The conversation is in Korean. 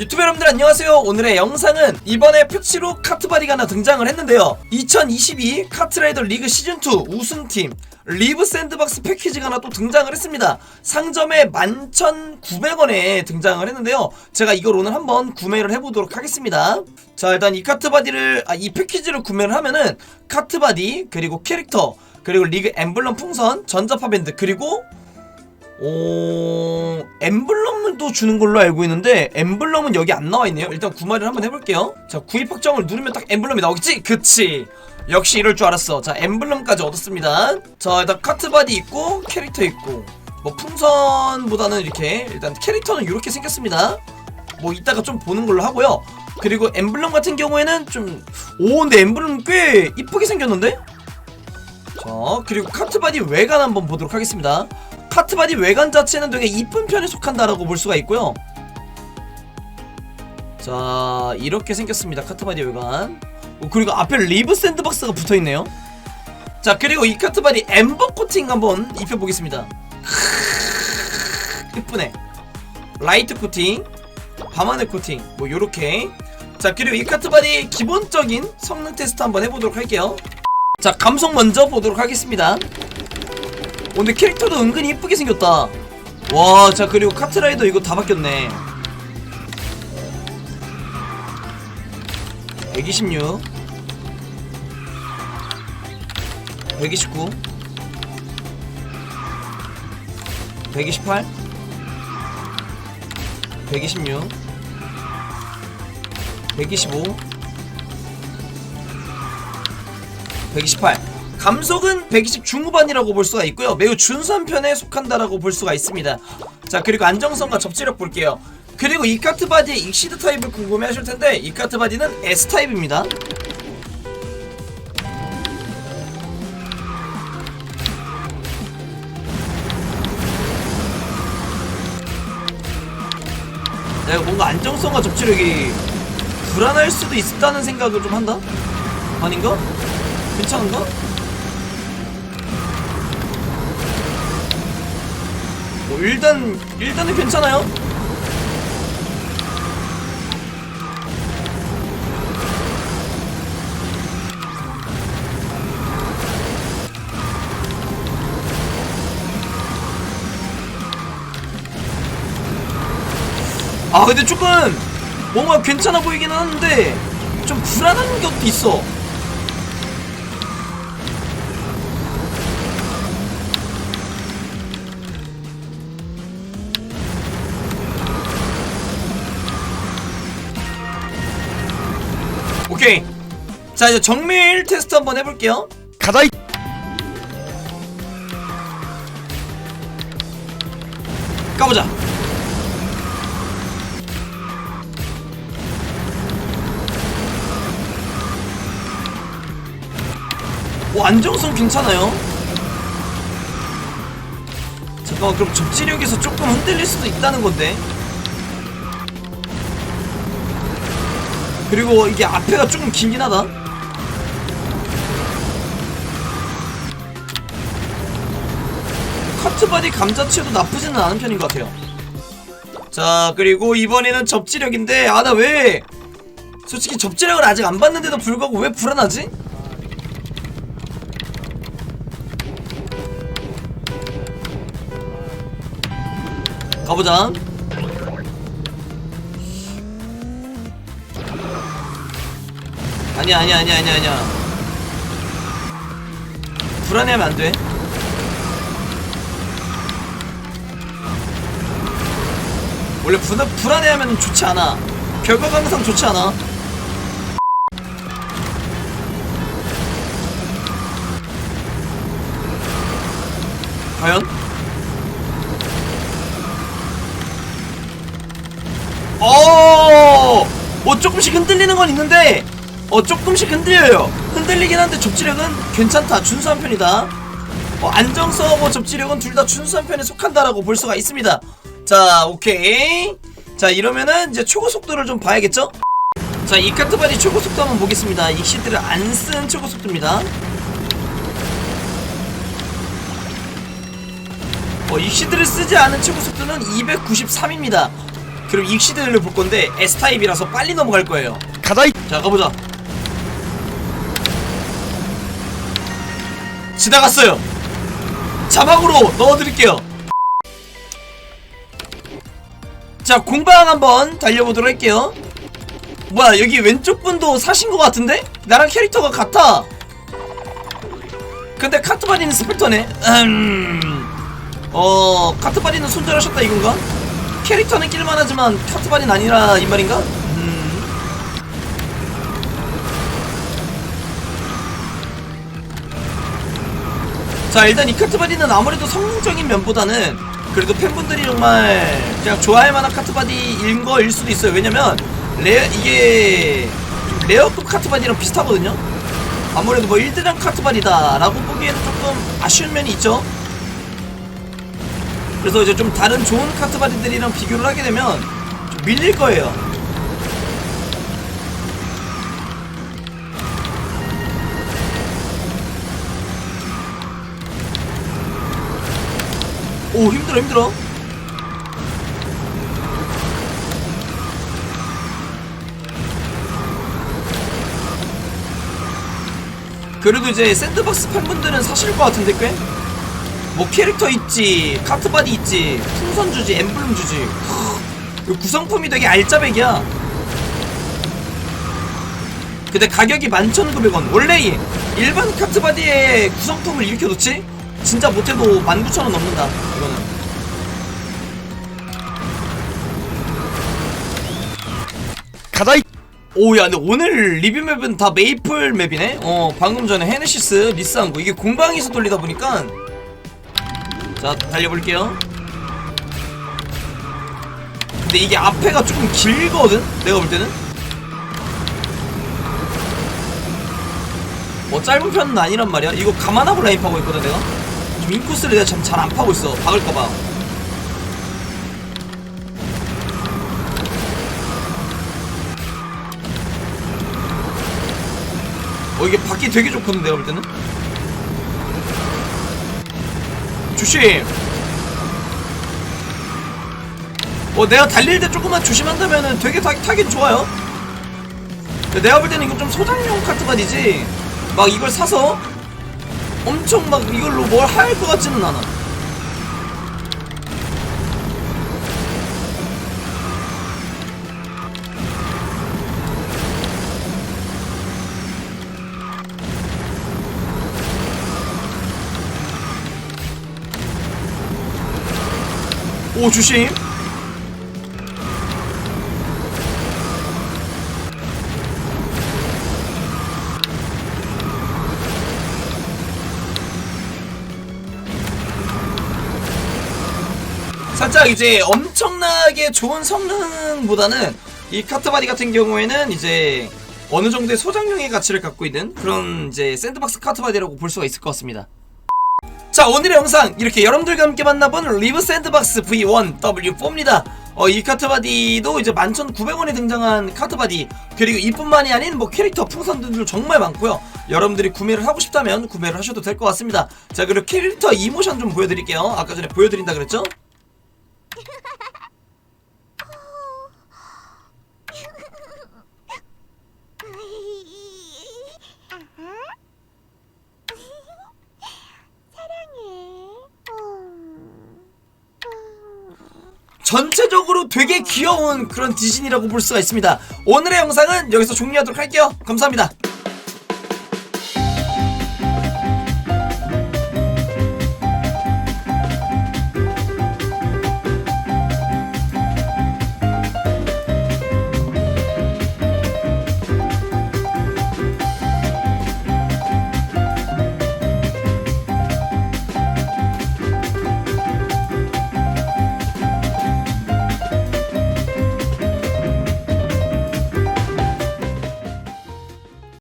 유튜브 여러분들 안녕하세요. 오늘의 영상은 이번에 푸치로 카트바디가 하나 등장을 했는데요. 2022 카트라이더 리그 시즌2 우승팀 리브 샌드박스 패키지가 하나 또 등장을 했습니다. 상점에 11,900원에 등장을 했는데요. 제가 이걸 오늘 한번 구매를 해보도록 하겠습니다. 자 일단 이 카트바디를 아, 이 패키지를 구매를 하면은 카트바디 그리고 캐릭터 그리고 리그 엠블럼 풍선 전자파밴드 그리고 오 엠블럼도 주는 걸로 알고 있는데 엠블럼은 여기 안 나와 있네요. 일단 구매를 한번 해볼게요. 자 구입 확정을 누르면 딱 엠블럼이 나오겠지? 그치. 역시 이럴 줄 알았어. 자 엠블럼까지 얻었습니다. 자 일단 카트바디 있고 캐릭터 있고 뭐 풍선보다는 이렇게 일단 캐릭터는 이렇게 생겼습니다. 뭐 이따가 좀 보는 걸로 하고요. 그리고 엠블럼 같은 경우에는 좀 오 근데 엠블럼 꽤 이쁘게 생겼는데? 자 그리고 카트바디 외관 한번 보도록 하겠습니다. 카트바디 외관 자체는 되게 이쁜 편에 속한다라고 볼 수가 있고요. 자 이렇게 생겼습니다. 카트바디 외관. 어, 그리고 앞에 리브 샌드박스가 붙어 있네요. 자 그리고 이 카트바디 엠버 코팅 한번 입혀보겠습니다. 이쁘네. 라이트 코팅, 밤하늘 코팅, 뭐 요렇게. 자 그리고 이 카트바디 기본적인 성능 테스트 한번 해보도록 할게요. 자 감성 먼저 보도록 하겠습니다. 어, 근데 캐릭터도 은근히 이쁘게 생겼다. 와, 자 그리고 카트라이더 이거 다 바뀌었네. 126 129 128 126 125 128 감속은 120 중후반이라고 볼 수가 있고요 매우 준수한 편에 속한다라고 볼 수가 있습니다 자 그리고 안정성과 접지력 볼게요 그리고 이 카트 바디의 익시드 타입을 궁금해 하실 텐데 이 카트 바디는 S 타입입니다 내가 뭔가 안정성과 접지력이 불안할 수도 있다는 생각을 좀 한다? 아닌가? 괜찮은가? 일단 일단은 괜찮아요. 아 근데 조금 뭔가 괜찮아 보이긴 하는데 좀 불안한 것도 있어. 오케이. 자 이제 정밀 테스트 한번 해볼게요. 가자 이 까보자. 오 안정성 괜찮아요. 잠깐만 그럼 접지력에서 조금 흔들릴 수도 있다는 건데. 그리고 이게 앞에가 조금 길긴 하다. 카트바디 감자치도 나쁘지는 않은 편인 것 같아요. 자 그리고 이번에는 접지력인데 아 나 왜 솔직히 접지력을 아직 안 봤는데도 불구하고 왜 불안하지? 가보자 아니야 아니야 아니야 아니야 아니야 불안해하면 안돼 원래 부, 불안해하면 좋지 않아. 결과가 항상 좋지 않아. 과연? 어, 뭐 조금씩 흔들리는 건 있는데, 어 조금씩 흔들려요. 흔들리긴 한데 접지력은 괜찮다. 준수한 편이다. 어, 안정성하고 접지력은 둘 다 준수한 편에 속한다라고 볼 수가 있습니다. 자, 오케이. 자, 이러면은 이제 초고 속도를 좀 봐야겠죠? 자, 이 카트바디 초고 속도 한번 보겠습니다. 익시드를 안쓴 초고 속도입니다. 어, 익시드를 쓰지 않은 최고 속도는 293입니다. 그리고 익시드를 볼 건데 S타입이라서 빨리 넘어갈 거예요 가자 이자 가보자 지나갔어요 자막으로 넣어드릴게요 자 공방 한번 달려보도록 할게요 뭐야 여기 왼쪽 분도 사신 것 같은데? 나랑 캐릭터가 같아 근데 카트바디는 스펙터네 음... 어... 카트바디는 손절하셨다 이건가? 캐릭터는 낄만하지만 카트바디는 아니라 이 말인가? 자 일단 이 카트바디는 아무래도 성능적인 면보다는 그래도 팬분들이 정말 그냥 좋아할 만한 카트바디인 거일 수도 있어요. 왜냐면 레 이게 좀 레어급 카트바디랑 비슷하거든요. 아무래도 뭐 1대장 카트바디다 라고 보기에는 조금 아쉬운 면이 있죠. 그래서 이제 좀 다른 좋은 카트바디들이랑 비교를 하게 되면 좀 밀릴 거예요 오 힘들어 힘들어 그래도 이제 샌드박스 팬분들은 사실 것 같은데 꽤? 뭐 캐릭터 있지 카트바디 있지 풍선 주지 엠블럼 주지 크, 구성품이 되게 알짜배기야 근데 가격이 11,900원 원래 이 일반 카트바디의 구성품을 이렇게 놓지? 진짜 못해도 19,000원 넘는다 이거는. 가자 이. 오야 근데 오늘 리뷰 맵은 다 메이플 맵이네? 어 방금 전에 헤네시스 리스한 거. 이게 공방에서 돌리다 보니까. 자 달려볼게요. 근데 이게 앞에가 조금 길거든? 내가 볼 때는? 뭐 짧은 편은 아니란 말이야. 이거 감안하고 라인 파고 있거든 내가? 좀 인코스를 내가 참 잘 안 파고 있어. 박을까봐. 어 이게 받기 되게 좋거든 내가 볼 때는? 조심! 어 내가 달릴 때 조금만 조심한다면은 되게 타, 타긴 좋아요. 내가 볼 때는 이거 좀 소장용 카트바디지. 막 이걸 사서 엄청 막 이걸로 뭘 할 것 같지는 않아. 오 조심 살짝 이제 엄청나게 좋은 성능보다는 이 카트바디 같은 경우에는 이제 어느 정도의 소장용의 가치를 갖고 있는 그런 이제 샌드박스 카트바디라고 볼 수가 있을 것 같습니다. 자 오늘의 영상 이렇게 여러분들과 함께 만나본 리브 샌드박스 V1 W4입니다 어, 이 카트바디도 이제 11,900원에 등장한 카트바디 그리고 이뿐만이 아닌 뭐 캐릭터 풍선들도 정말 많고요 여러분들이 구매를 하고 싶다면 구매를 하셔도 될 것 같습니다 자 그리고 캐릭터 이모션 좀 보여드릴게요 아까 전에 보여드린다 그랬죠? 전체적으로 되게 귀여운 그런 디즈니라고 볼 수가 있습니다. 오늘의 영상은 여기서 종료하도록 할게요. 감사합니다